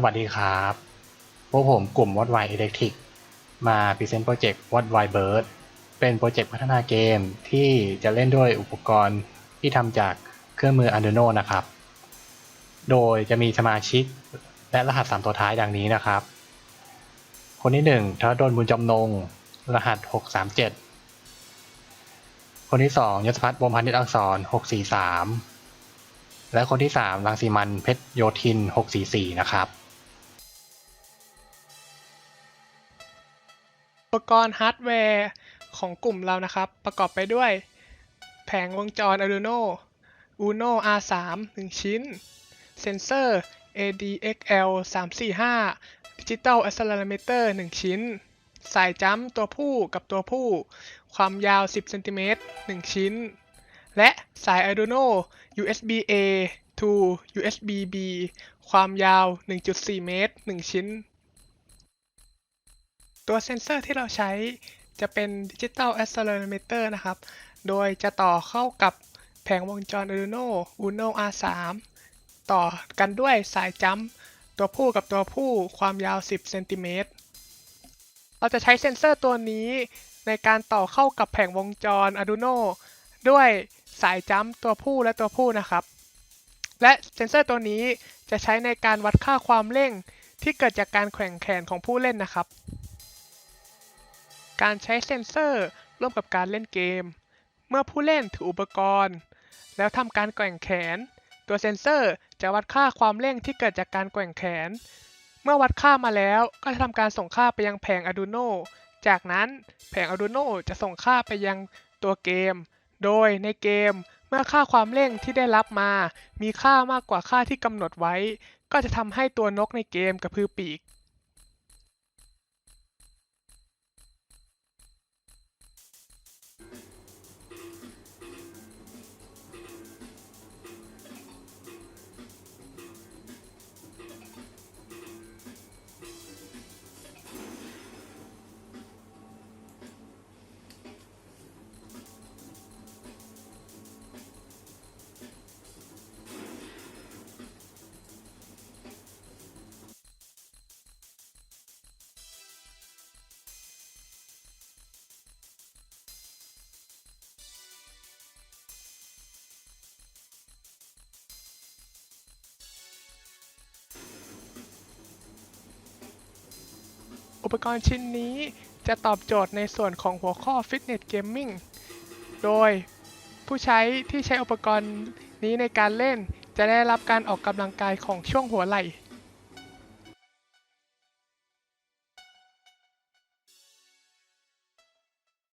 สวัสดีครับ พวกผมกลุ่ม w a t w i Electric มาพรีเซนต์โปรเจกต์ w a t w i Bird เป็นโปรเจกต์พัฒนาเกมที่จะเล่นด้วยอุปกรณ์ที่ทำจากเครื่องมือ Arduino นะครับ โดยจะมีสมาชิกและรหัส 3 ตัวท้ายดังนี้นะครับ คนที่1ธนดลบุญจำนง รหัส 637 คนที่ 2ยศพัฒน์วงศ์พันธ์นิตอักษร 643 และคนที่ 3 รังสีมันเพชรโยธิน 644 นะครับ ปกรณ์ฮาร์ดแวร์ของกลุ่มเรานะครับ ประกอบไปด้วย แผงวงจร Arduino Uno R3 1 ชิ้น เซนเซอร์ ADXL 345 Digital Accelerometer 1 ชิ้น สายจัมตัวผู้กับตัวผู้ ความยาว 10 เซนติเมตร 1 ชิ้น และสาย Arduino USB A to USB B ความยาว 1.4 เมตร 1 ชิ้น ตัวเซนเซอร์ที่เราใช้จะเป็น Digital Accelerometer นะครับ โดยจะต่อเข้ากับแผงวงจร Arduino Uno R3 ต่อกันด้วยสายจัมป์ตัวผู้กับตัวผู้ความยาว 10 เซนติเมตร เราจะใช้เซนเซอร์ตัวนี้ในการต่อเข้ากับแผงวงจร Arduino ด้วยสายจัมป์ตัวผู้และตัวผู้นะครับ และเซนเซอร์ตัวนี้จะใช้ในการวัดค่าความเร่งที่เกิดจากการแข่งแขนของผู้เล่นนะครับ การใช้เซ็นเซอร์ร่วมกับการเล่นเกม เมื่อผู้เล่นถืออุปกรณ์ แล้วทำการแกว่งแขน ตัวเซ็นเซอร์จะวัดค่าความเร่งที่เกิดจากการแกว่งแขน เมื่อวัดค่ามาแล้วก็จะทำการส่งค่าไปยังแผง Arduino จากนั้นแผง Arduino จะส่งค่าไปยังตัวเกม โดยในเกมเมื่อค่าความเร่งที่ได้รับมา มีค่ามากกว่าค่าที่กำหนดไว้ ก็จะทำให้ตัวนกในเกมกระพือปีก อุปกรณ์ชิ้นนี้จะตอบโจทย์ในส่วนของหัวข้อ Fitness Gaming โดยผู้ใช้ที่ใช้อุปกรณ์นี้ในการเล่น จะได้รับการออกกำลังกายของช่วงหัวไหล่